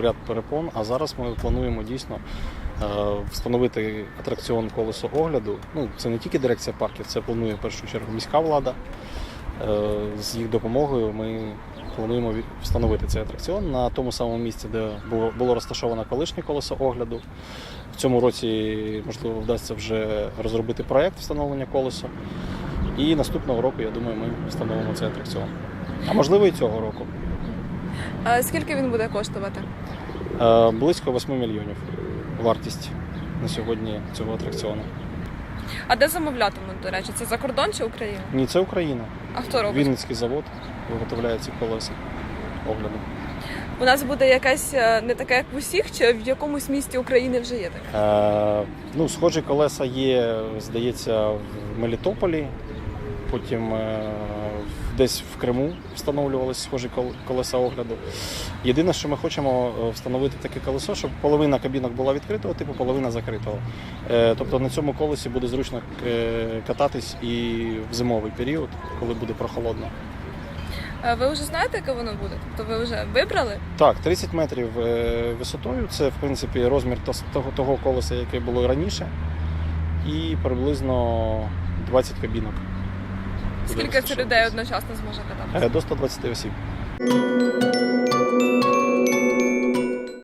ряд перепон. А зараз ми плануємо дійсно е, встановити атракціон колесо огляду. Ну, це не тільки дирекція парків, це планує в першу чергу міська влада. Е, З їх допомогою ми плануємо встановити цей атракціон на тому самому місці, де було, розташоване колишнє колесо огляду. В цьому році, можливо, вдасться вже розробити проєкт встановлення колеса. І наступного року, я думаю, ми встановимо цей атракціон. А можливо, і цього року. А скільки він буде коштувати? Е, Близько 8 мільйонів вартість на сьогодні цього атракціону. А де замовлятимуть, до речі? Це за кордон чи Україна? Ні, це Україна. А хто робить? Вінницький завод виготовляє ці колеса огляду. У нас буде якась е, не таке, як в усіх, чи в якомусь місті України вже є таке? Е, ну, схожі колеса є, здається, в Мелітополі. Потім е, десь в Криму встановлювалися схожі кол- колеса огляду. Єдине, що ми хочемо е, встановити таке колесо, щоб половина кабінок була відкритого типу, половина закритого. Е, тобто на цьому колесі буде зручно е, кататись і в зимовий період, коли буде прохолодно. Ви вже знаєте, яке воно буде? Тобто ви вже вибрали? Так, 30 метрів висотою це в принципі розмір того, того колеса, яке було раніше, і приблизно 20 кабінок. Скільки це людей одночасно зможе катати? Е, До 120 осіб.